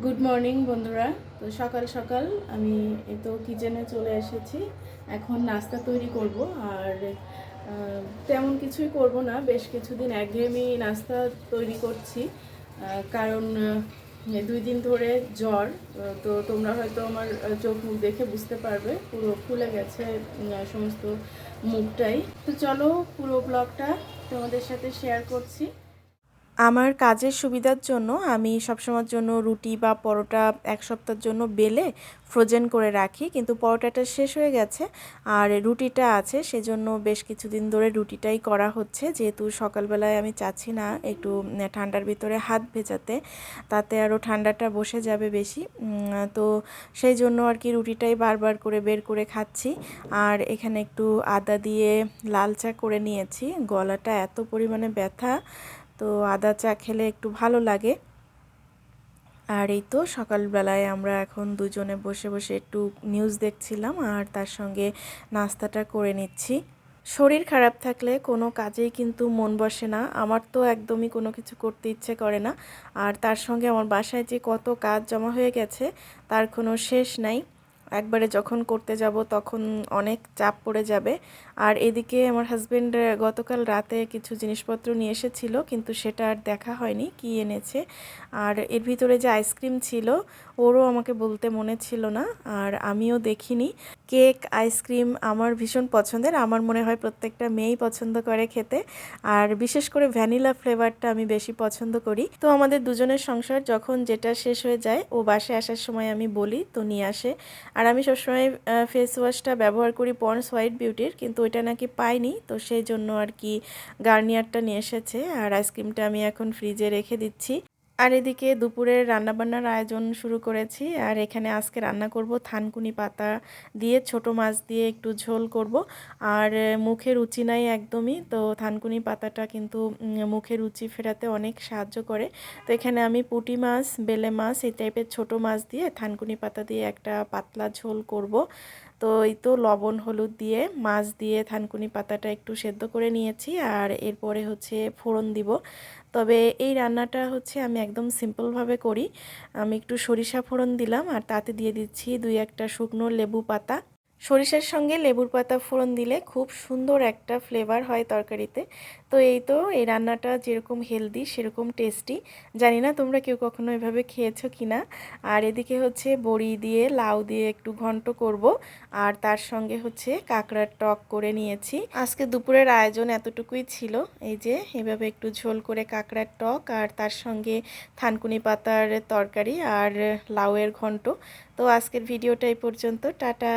Good morning বন্ধুরা। তো সকাল সকাল আমি তো কিচেনে চলে এসেছি। এখন নাস্তা তৈরি করব আর তেমন কিছুই করব না। বেশ কিছুদিন একঘেয়েমি নাস্তা তৈরি করছি কারণ দুই দিন ধরে জ্বর। তো তোমরা হয়তো আমার চোখ মুখ দেখে বুঝতে পারবে, পুরো ফুলে গেছে সমস্ত মুখটাই। তো চলো পুরো ব্লগটা তোমাদের সাথে শেয়ার করছি। আমার কাজের সুবিধার জন্য আমি সবসময়ের জন্য রুটি বা পরোটা এক সপ্তাহের জন্য বেলে ফ্রোজেন করে রাখি। কিন্তু পরোটাটা শেষ হয়ে গেছে আর রুটিটা আছে, সেজন্য বেশ কিছুদিন ধরে রুটিটাই করা হচ্ছে। যেহেতু সকালবেলায় আমি চাচ্ছি না একটু ঠান্ডার ভিতরে হাত ভেজাতে, তাতে আরও ঠান্ডাটা বসে যাবে বেশি। তো সেই জন্য আর কি রুটিটাই বারবার করে বের করে খাচ্ছি। আর এখানে একটু আদা দিয়ে লাল চা করে নিয়েছি। গলাটা এত পরিমাণে ব্যথা তো আদা চা খেলে একটু ভালো লাগে। আর এই তো সকালবেলায় আমরা এখন দুজনে বসে বসে একটু নিউজ দেখছিলাম আর তার সঙ্গে নাস্তাটা করে নিচ্ছি। শরীর খারাপ থাকলে কোনো কাজেই কিন্তু মন বসে না। আমার তো একদমই কোনো কিছু করতে ইচ্ছে করে না। আর তার সঙ্গে আমার বাসায় যে কত কাজ জমা হয়ে গেছে, তার কোনো শেষ নাই। একবারে যখন করতে যাব তখন অনেক চাপ পড়ে যাবে। আর এদিকে আমার হাজবেন্ড গতকাল রাতে কিছু জিনিসপত্র নিয়ে এসেছিল, কিন্তু সেটা আর দেখা হয়নি, কি এনেছে। আর এর ভিতরে যে আইসক্রিম ছিল, ওরও আমাকে বলতে মনে ছিল না, আর আমিও দেখিনি। কেক আইসক্রিম আমার ভীষণ পছন্দের, আমার মনে হয় প্রত্যেকটা মেয়েই পছন্দ করে খেতে। আর বিশেষ করে ভ্যানিলা ফ্লেভারটা আমি বেশি পছন্দ করি। তো আমাদের দুজনের সংসার যখন যেটা শেষ হয়ে যায়, ও বাসে আসার সময় আমি বলি, তো নিয়ে আসে। আর আমি সবসময় ফেস ওয়াশটা ব্যবহার করি পন্স হোয়াইট বিউটির কিন্তু ওইটা নাকি পাইনি, তো সেই জন্য আর কি গার্নিয়ারটা নিয়ে এসেছে। আর আইসক্রিমটা আমি এখন ফ্রিজে রেখে দিচ্ছি। আর এদিকে দুপুরের রান্নাবান্নার আয়োজন শুরু করেছি। আর এখানে আজকে রান্না করব থানকুনি পাতা দিয়ে, ছোট মাছ দিয়ে একটু ঝোল করব। আর মুখে রুচি নাই একদমই, তো থানকুনি পাতাটা কিন্তু মুখে রুচি ফেরাতে অনেক সাহায্য করে। তো এখানে আমি পুঁটি মাছ, বেলে মাছ, এই টাইপের ছোট মাছ দিয়ে থানকুনি পাতা দিয়ে একটা পাতলা ঝোল করব। তো এই তো লবণ, হলুদ দিয়ে, মাছ দিয়ে থানকুনি পাতাটা একটু সেদ্ধ করে নিয়েছি আর এরপরে হচ্ছে ফোড়ন দিব। তবে এই রান্নাটা হচ্ছে আমি একদম সিম্পলভাবে করি। আমি একটু সরিষা ফোড়ন দিলাম আর তাতে দিয়ে দিচ্ছি দুই একটা শুকনো লেবু পাতা। সরিষার সঙ্গে লেবুর পাতা ফোড়ন দিলে খুব সুন্দর একটা ফ্লেভার হয় তরকারিতে। তো এই তো এই রান্নাটা যেরকম হেলদি সেরকম টেস্টি জানি না তোমরা কেউ কখনো এভাবে খেয়েছো কি না আর এদিকে হচ্ছে বড়ি দিয়ে, লাউ দিয়ে একটু ঘন্ট করব। আর তার সঙ্গে হচ্ছে কাঁকড়ার টক করে নিয়েছি। আজকে দুপুরের আয়োজন এতটুকুই ছিল। এই যে এভাবে একটু ঝোল করে কাঁকড়ার টক আর তার সঙ্গে থানকুনি পাতার তরকারি আর লাউয়ের ঘন্ট। তো আজকের ভিডিওটা এই পর্যন্ত। টাটা!